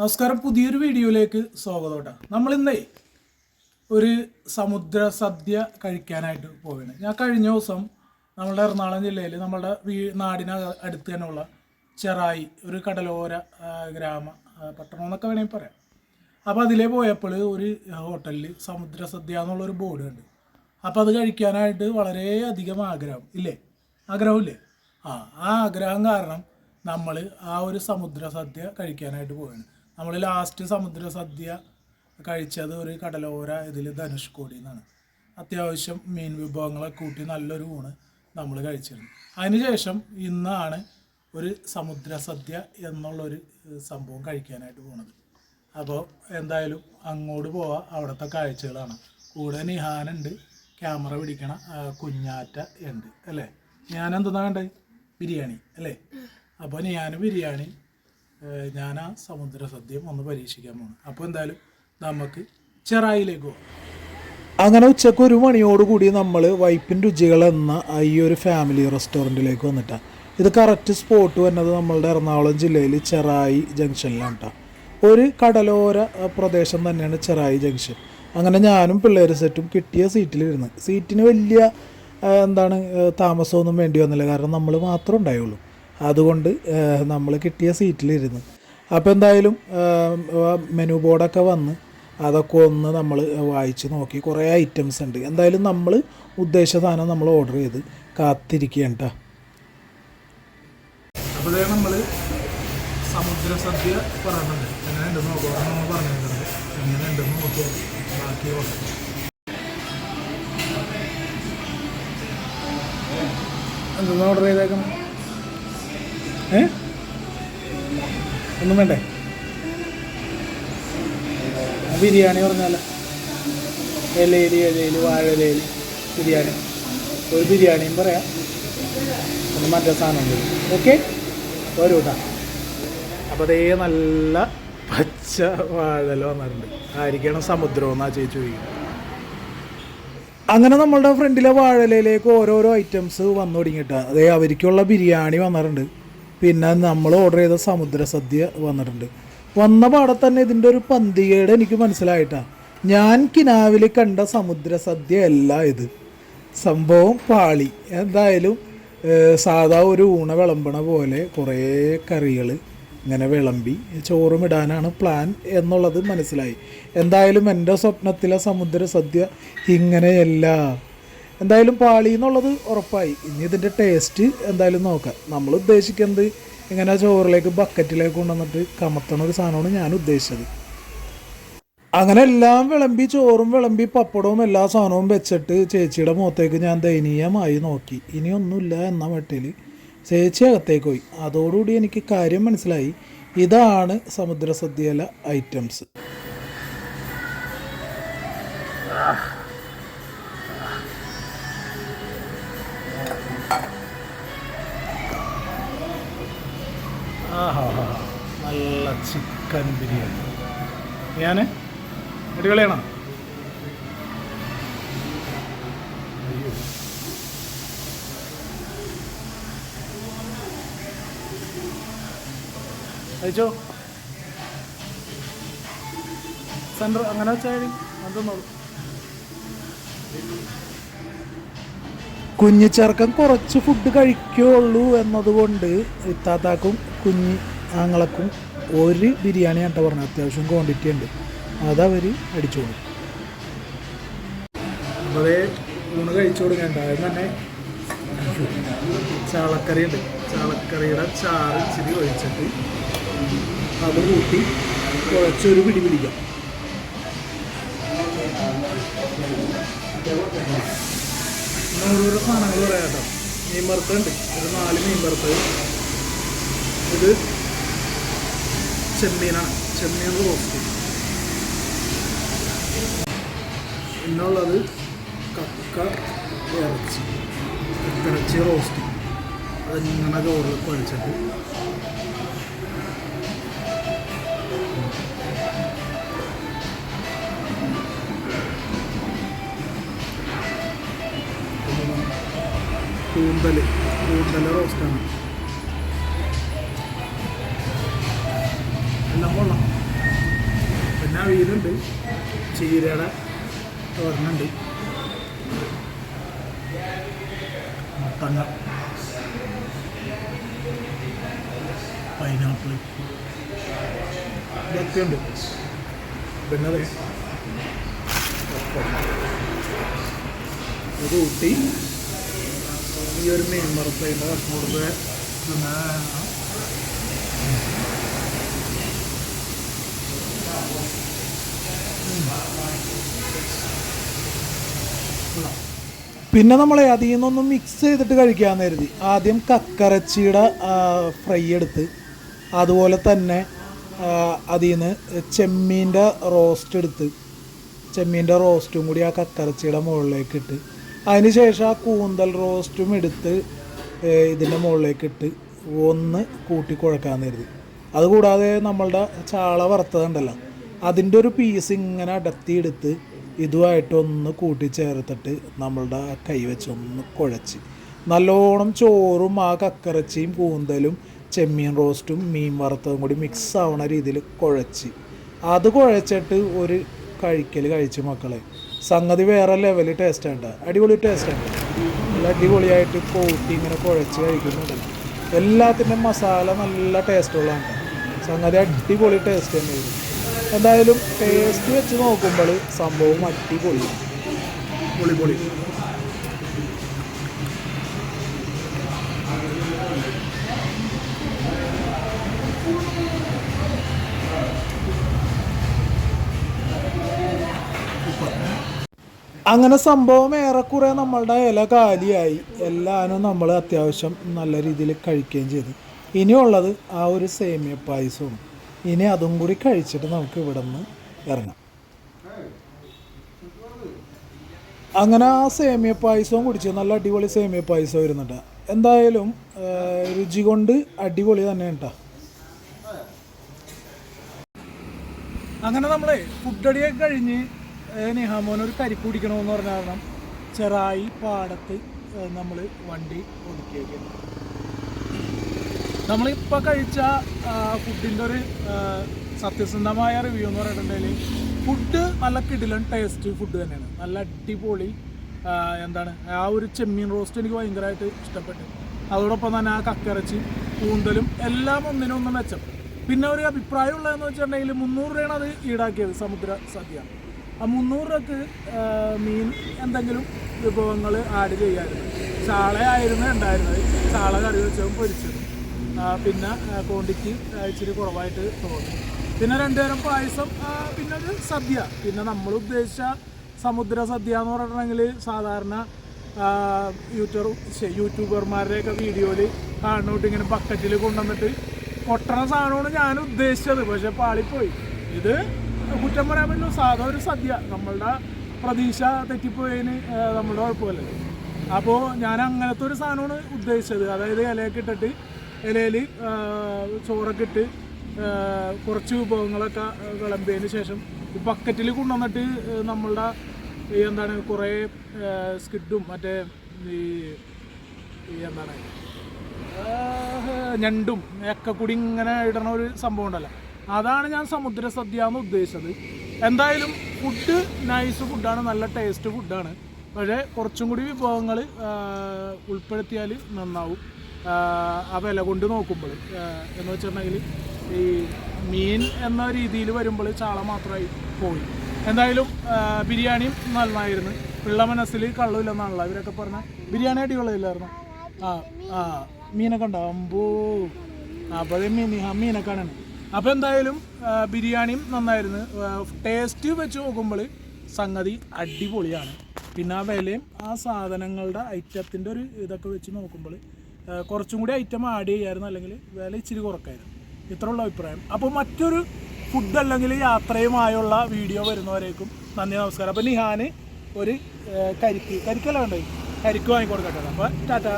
നമസ്കാരം പുതിയൊരു വീഡിയോയിലേക്ക് സ്വാഗതം കേട്ടോ. നമ്മൾ ഇന്നേ ഒരു സമുദ്ര സദ്യ കഴിക്കാനായിട്ട് പോവുകയാണ്. ഞാൻ കഴിഞ്ഞ ദിവസം നമ്മളുടെ എറണാകുളം ജില്ലയിൽ നമ്മളുടെ വീ നാടിന് അടുത്ത് തന്നെയുള്ള ചെറായി ഒരു കടലോര ഗ്രാമ പട്ടണം എന്നൊക്കെ വേണമെങ്കിൽ പറയാം. അപ്പോൾ അതിലേ പോയപ്പോൾ ഒരു ഹോട്ടലിൽ സമുദ്ര സദ്യ എന്നുള്ളൊരു ബോർഡ് ഉണ്ട് അപ്പോൾ അത് കഴിക്കാനായിട്ട് വളരെയധികം ആഗ്രഹം ഇല്ലേ? ആഗ്രഹമില്ലേ? ആ ആ ആഗ്രഹം കാരണം നമ്മൾ ആ ഒരു സമുദ്ര സദ്യ കഴിക്കാനായിട്ട് പോവുകയാണ്. നമ്മൾ ലാസ്റ്റ് സമുദ്ര സദ്യ കഴിച്ചത് ഒരു കടലോര ഇതിൽ ധനുഷ്കോടി എന്നാണ് അത്യാവശ്യം മീൻ വിഭവങ്ങളെ കൂട്ടി നല്ലൊരു ഊണ് നമ്മൾ കഴിച്ചിരുന്നു. അതിനുശേഷം ഇന്നാണ് ഒരു സമുദ്ര സദ്യ എന്നുള്ളൊരു സംഭവം കഴിക്കാനായിട്ട് പോണത്. അപ്പോൾ എന്തായാലും അങ്ങോട്ട് പോവാം. അവിടുത്തെ കാഴ്ചകളാണ്. കൂടെ നിഹാനുണ്ട് ക്യാമറ പിടിക്കണ കുഞ്ഞാറ്റ ഉണ്ട് അല്ലേ? ഞാൻ എന്തെന്നാ വേണ്ടത് ബിരിയാണി അല്ലേ? അപ്പോൾ ഞാൻ ബിരിയാണി ഞാൻ ആ സമുദ്ര സദ്യയും ഒന്ന് പരീക്ഷിക്കാൻ പോകണം അപ്പോൾ എന്തായാലും നമുക്ക് ചെറായിലേക്ക് പോകാം അങ്ങനെ ഉച്ചയ്ക്ക് ഒരു മണിയോടുകൂടി നമ്മൾ വൈപ്പിൻ രുചികൾ എന്ന ഈ ഒരു ഫാമിലി റെസ്റ്റോറന്റിലേക്ക് വന്നിട്ടാണ് ഇത് കറക്റ്റ് സ്പോട്ട് വന്നത് നമ്മളുടെ എറണാകുളം ജില്ലയിൽ ചെറായി ജംഗ്ഷനിലാണ് കേട്ടോ ഒരു കടലോര പ്രദേശം തന്നെയാണ് ചെറായി ജംഗ്ഷൻ അങ്ങനെ ഞാനും പിള്ളേർ സെറ്റും കിട്ടിയ സീറ്റിലിരുന്ന് സീറ്റിന് വലിയ എന്താണ് താമസമൊന്നും വേണ്ടി വന്നില്ല. കാരണം നമ്മൾ മാത്രമേ ഉണ്ടായുള്ളൂ. അതുകൊണ്ട് നമ്മൾ കിട്ടിയ സീറ്റിലിരുന്ന്. അപ്പോൾ എന്തായാലും മെനു ബോർഡൊക്കെ വന്ന് അതൊക്കെ ഒന്ന് നമ്മൾ വായിച്ച് നോക്കി. കുറേ ഐറ്റംസ് ഉണ്ട്. എന്തായാലും നമ്മൾ ഉദ്ദേശ സാധനം നമ്മൾ ഓർഡർ ചെയ്ത് കാത്തിരിക്കുകയാണ് കേട്ടോ അപ്പോൾ നമ്മൾ സമുദ്ര സദ്യ പറഞ്ഞിട്ടുണ്ട്. എങ്ങനെയുണ്ട് നോക്കാം എന്തെന്ന് ഓർഡർ ചെയ്തേക്കണം? ഏ? ഒന്നും വേണ്ടേ? ബിരിയാണി പറഞ്ഞാൽ ഇലയിൽ ഇലയിൽ വാഴയിലയിൽ ബിരിയാണി. ഒരു ബിരിയാണിയും പറയാം. ഒന്ന് മറ്റേ സാധനം ഓക്കെ? ഒരു കൂട്ടാ. അപ്പോൾ അതേ നല്ല പച്ച വാഴല വന്നിട്ടുണ്ട്. ആയിരിക്കണം സമുദ്രം എന്നാ ചേച്ചി ചോദിക്കുന്നത്. അങ്ങനെ നമ്മളുടെ ഫ്രണ്ടിലെ വാഴലയിലേക്ക് ഓരോരോ ഐറ്റംസ് വന്നു തുടങ്ങിയിട്ട്. അതേ അവർക്കുള്ള ബിരിയാണി വന്നിട്ടുണ്ട്. പിന്നെ നമ്മൾ ഓർഡർ ചെയ്ത സമുദ്ര സദ്യ വന്നിട്ടുണ്ട്. വന്ന പാടെ തന്നെ ഇതിന്റെ ഒരു പന്തികയുടെ എനിക്ക് മനസ്സിലായിട്ടാണ് ഞാൻ കിനാവിൽ കണ്ട സമുദ്ര സദ്യ അല്ല ഇത്. സംഭവം പാളി. എന്തായാലും സാധാ ഒരു ഊണ വിളമ്പണ പോലെ കുറേ കറികൾ ഇങ്ങനെ വിളമ്പി ചോറും ഇടാനാണ് പ്ലാൻ എന്നുള്ളത് മനസ്സിലായി. എന്തായാലും എന്റെ സ്വപ്നത്തിലെ സമുദ്ര സദ്യ ഇങ്ങനെയല്ല. എന്തായാലും പാളി എന്നുള്ളത് ഉറപ്പായി. ഇനി ഇതിന്റെ ടേസ്റ്റ് എന്തായാലും നോക്കാം. നമ്മൾ ഉദ്ദേശിക്കുന്നത് ഇങ്ങനെ ചോറിലേക്ക് ബക്കറ്റിലേക്ക് കൊണ്ടുവന്നിട്ട് കമത്തണ ഒരു സാധനമാണ് ഞാൻ ഉദ്ദേശിച്ചത്. അങ്ങനെ എല്ലാം വിളമ്പി ചോറും വിളമ്പി പപ്പടവും എല്ലാ സാധനവും വെച്ചിട്ട് ചേച്ചിയുടെ മുഖത്തേക്ക് ഞാൻ ദയനീയമായി നോക്കി. ഇനിയൊന്നുമില്ല എന്ന മട്ടിൽ ചേച്ചി അകത്തേക്ക് പോയി. അതോടുകൂടി എനിക്ക് കാര്യം മനസ്സിലായി. ഇതാണ് സമുദ്ര സദ്യയിലെ ഐറ്റംസ് ആഹാ നല്ല ചിക്കൻ ബിരിയാണി. ഞാൻ അടിപൊളിയാണോ? അയച്ചോ? സെന്റർ അങ്ങനെ വെച്ചാൽ കുഞ്ഞു ചെറുക്കൻ കുറച്ച് ഫുഡ് കഴിക്കുകയുള്ളൂ എന്നതുകൊണ്ട് ഇത്താത്താക്കും കുഞ്ഞി ആങ്ങളക്കും ഒരു ബിരിയാണി ആട്ടോ പറഞ്ഞത് അത്യാവശ്യം ക്വാണ്ടിറ്റി ഉണ്ട്. അതവർ അടിച്ചു അപ്പോൾ അതേ ഊണ് കഴിച്ചു കൊടുക്കണ്ട. തന്നെ ചാളക്കറി ഉണ്ട്. ചാളക്കറിയുടെ ചാറ് ഇച്ചിരി ഒഴിച്ചിട്ട് അത് കൂട്ടി കുഴച്ചൊരു പിടി പിടിക്കാം. ഓരോരോ സാധനങ്ങൾ പറയാം കേട്ടോ. മീൻ വറുത്തുണ്ട് ഒരു നാല് മീൻ വറുത്ത് ഇത് ചെമ്മീനാണ്. ചെമ്മീൻ റോസ്റ്റ് പിന്നുള്ളത് കക്ക ഇറച്ചി. ഇറച്ചി റോസ്റ്റ് അതിങ്ങനെ ചോറിൽ കുഴച്ചിട്ട് കൂന്തൽ കൂന്തൽ റോസ്റ്റാണ് എല്ലാം കൊള്ളാം. പിന്നെ അവിയലുണ്ട് ചീരയുടെ തോരനുണ്ട്. മത്തങ്ങ പൈനാപ്പിൾ. ഇതൊക്കെയുണ്ട് പിന്നെ ദേ പപ്പടം. ഇത് ഊട്ടി. ഈ ഒരു മീൻ വറുത്തതിന്റെ കൂടുതൽ പിന്നെ പിന്നെ നമ്മൾ അതിൽ നിന്നൊന്ന് മിക്സ് ചെയ്തിട്ട് കഴിക്കാമെന്ന് കരുതി. ആദ്യം കക്കറച്ചിയുടെ ഫ്രൈ എടുത്ത് അതുപോലെ തന്നെ അതിൽ നിന്ന് ചെമ്മീന്റെ റോസ്റ്റ് എടുത്ത് ചെമ്മീന്റെ റോസ്റ്റും കൂടി ആ കക്കറച്ചിയുടെ മുകളിലേക്ക് ഇട്ട് അതിന് ശേഷം ആ കൂന്തൽ റോസ്റ്റും എടുത്ത് ഇതിന്റെ മുകളിലേക്ക് ഇട്ട് ഒന്ന് കൂട്ടി കുഴക്കാമെന്ന് കരുതി. അതുകൂടാതെ നമ്മളുടെ ചാള വറുത്തതുണ്ടല്ലോ അതിന്റെ ഒരു പീസ് ഇങ്ങനെ അടത്തിയെടുത്ത് ഇതുമായിട്ട് ഒന്ന് കൂട്ടിച്ചേർത്തിട്ട് നമ്മളുടെ കൈ വെച്ചൊന്ന് കുഴച്ച്. നല്ലോണം ചോറും ആ കക്കറച്ചിയും കൂന്തലും ചെമ്മീൻ റോസ്റ്റും മീൻ വറുത്തതും കൂടി മിക്സ് ആവണ രീതിയിൽ കുഴച്ച്. അത് കുഴച്ചിട്ട് ഒരു കഴിക്കൽ കഴിച്ച് മക്കളെ. സംഗതി വേറെ ലെവൽ ടേസ്റ്റ് ഉണ്ട് അടിപൊളി ടേസ്റ്റ് ഉണ്ട് നല്ല അടിപൊളിയായിട്ട് കൂട്ടി ഇങ്ങനെ കുഴച്ച് കഴിക്കുന്നുണ്ട്. എല്ലാത്തിന്റെ മസാല നല്ല ടേസ്റ്റുള്ളതാണ് സംഗതി അടിപൊളി ടേസ്റ്റ് തന്നെയായിരുന്നു എന്തായാലും ടേസ്റ്റ് വെച്ച് നോക്കുമ്പോൾ സംഭവം അടിപൊളി. പൊളി പൊളി. അങ്ങനെ സംഭവം ഏറെക്കുറെ നമ്മളുടെ ഇല കാലിയായി. എല്ലാവരും നമ്മൾ അത്യാവശ്യം നല്ല രീതിയിൽ കഴിക്കുകയും ചെയ്തു. ഇനിയുള്ളത് ആ ഒരു സേമിയ പായസവും ഇനി അതും കൂടി കഴിച്ചിട്ട് നമുക്ക് ഇവിടെ നിന്ന് ഇറങ്ങാം. അങ്ങനെ ആ സേമിയ പായസവും കുടിച്ചു നല്ല അടിപൊളി സേമിയ പായസം വരുന്നുണ്ട് എന്തായാലും രുചി കൊണ്ട് അടിപൊളി തന്നെ കേട്ടോ അങ്ങനെ നമ്മളെ ഫുഡടിയൊക്കെ കഴിഞ്ഞ് നിഹാമോൻ ഒരു കരി കുടിക്കണമെന്ന് പറഞ്ഞ കാരണം ചെറായി പാടത്ത് നമ്മൾ വണ്ടി ഒതുക്കിയേക്കാണ് നമ്മളിപ്പോൾ കഴിച്ച ഫുഡിന്റെ ഒരു സത്യസന്ധമായ റിവ്യൂ എന്ന് പറഞ്ഞിട്ടുണ്ടെങ്കിൽ ഫുഡ് നല്ല കിടിലൻ ടേസ്റ്റ് ഫുഡ് തന്നെയാണ്. നല്ല അടിപൊളി എന്താണ് ആ ഒരു ചെമ്മീൻ റോസ്റ്റ് എനിക്ക് ഭയങ്കരമായിട്ട് ഇഷ്ടപ്പെട്ടു. അതോടൊപ്പം തന്നെ ആ കക്കിറച്ചി കൂന്തലും എല്ലാം ഒന്നിനൊന്നും മെച്ചം പിന്നെ ഒരു അഭിപ്രായം ഉള്ളതെന്ന് വെച്ചിട്ടുണ്ടെങ്കിൽ മുന്നൂറ് രൂപയാണ് അത് ഈടാക്കിയത് സമുദ്ര സദ്യ. ആ മുന്നൂറ് രൂപക്ക് മീൻ എന്തെങ്കിലും വിഭവങ്ങൾ ആഡ് ചെയ്യാറുണ്ട് ചാളയായിരുന്നു ഉണ്ടായിരുന്നത്. ചാള കറി വെച്ചതും പൊരിച്ചതും. പിന്നെ ക്വാണ്ടിറ്റി ഇച്ചിരി കുറവായിട്ട് തോന്നി. പിന്നെ രണ്ടുപേരും പായസം പിന്നെ ഒരു സദ്യ. പിന്നെ നമ്മൾ ഉദ്ദേശിച്ച സമുദ്ര സദ്യ എന്ന് പറഞ്ഞിട്ടുണ്ടെങ്കിൽ സാധാരണ യൂട്യൂബർ യൂട്യൂബർമാരുടെയൊക്കെ വീഡിയോയിൽ കാണുന്നോട്ട് ഇങ്ങനെ ബക്കറ്റിൽ കൊണ്ടുവന്നിട്ട് കൊട്ടണ സാധനമാണ് ഞാൻ ഉദ്ദേശിച്ചത്. പക്ഷെ പാളിപ്പോയി. ഇത് കുറ്റം പറയാൻ പറ്റുള്ളൂ സാധാ ഒരു സദ്യ. നമ്മളുടെ പ്രതീക്ഷ തെറ്റിപ്പോയതിന് നമ്മളുടെ കുഴപ്പമില്ലല്ലോ അപ്പോൾ ഞാൻ അങ്ങനത്തെ ഒരു സാധനമാണ് ഉദ്ദേശിച്ചത്. അതായത് ഇലയൊക്കെ ഇട്ടിട്ട് ഇലയിൽ ചോറൊക്കെ ഇട്ട് കുറച്ച് വിഭവങ്ങളൊക്കെ വിളമ്പിയതിന് ശേഷം ബക്കറ്റിൽ കൊണ്ടുവന്നിട്ട് നമ്മളുടെ ഈ എന്താണ് കുറേ സ്കിഡും മറ്റേ ഈ എന്താണ് ഞണ്ടും ഒക്കെ കൂടി ഇങ്ങനെ ഇടണ ഒരു സംഭവം ഉണ്ടല്ലോ. അതാണ് ഞാൻ സമുദ്ര സദ്യ എന്ന് ഉദ്ദേശിച്ചത്. എന്തായാലും ഫുഡ് നൈസ് ഫുഡാണ് നല്ല ടേസ്റ്റ് ഫുഡാണ് പക്ഷേ കുറച്ചും കൂടി വിഭവങ്ങൾ ഉൾപ്പെടുത്തിയാൽ നന്നാവും. ആ, കൊണ്ട് നോക്കുമ്പോൾ എന്ന് വെച്ചിട്ടുണ്ടെങ്കിൽ ഈ മീൻ എന്ന രീതിയിൽ വരുമ്പോൾ ചാള മാത്രമായി പോയി. എന്തായാലും ബിരിയാണിയും നന്നായിരുന്നു. പിള്ള മനസ്സിൽ കള്ളൂല്ലെന്നാണല്ലോ ഇവരൊക്കെ പറഞ്ഞ ബിരിയാണി അടിപൊളിയില്ലായിരുന്നു? ആ ആ മീനൊക്കെ ഉണ്ടോ. അമ്പോ അപ്പോൾ അതേ മീൻ ആ മീനൊക്കെ ആണ്. അപ്പോൾ എന്തായാലും ബിരിയാണിയും നന്നായിരുന്നു. ടേസ്റ്റ് വെച്ച് നോക്കുമ്പോൾ സംഗതി അടിപൊളിയാണ്. പിന്നെ ആ വിലയും ആ സാധനങ്ങളുടെ ഐറ്റത്തിന്റെ ഒരു ഇതൊക്കെ വെച്ച് നോക്കുമ്പോൾ കുറച്ചും കൂടി ഐറ്റം ആഡ് ചെയ്യായിരുന്നു അല്ലെങ്കിൽ വില ഇച്ചിരി കുറക്കായിരുന്നു. ഇത്രയുള്ള അഭിപ്രായം. അപ്പോൾ മറ്റൊരു ഫുഡ് അല്ലെങ്കിൽ യാത്രയുമായുള്ള വീഡിയോ വരുന്നവരേക്കും നന്ദി നമസ്കാരം. അപ്പോൾ നിഹാന് ഒരു കരിക്ക്. കരിക്കല്ല വേണ്ടേ? കരിക്ക് വാങ്ങിക്കൊടുക്കട്ടെ. അപ്പോൾ ടാറ്റ.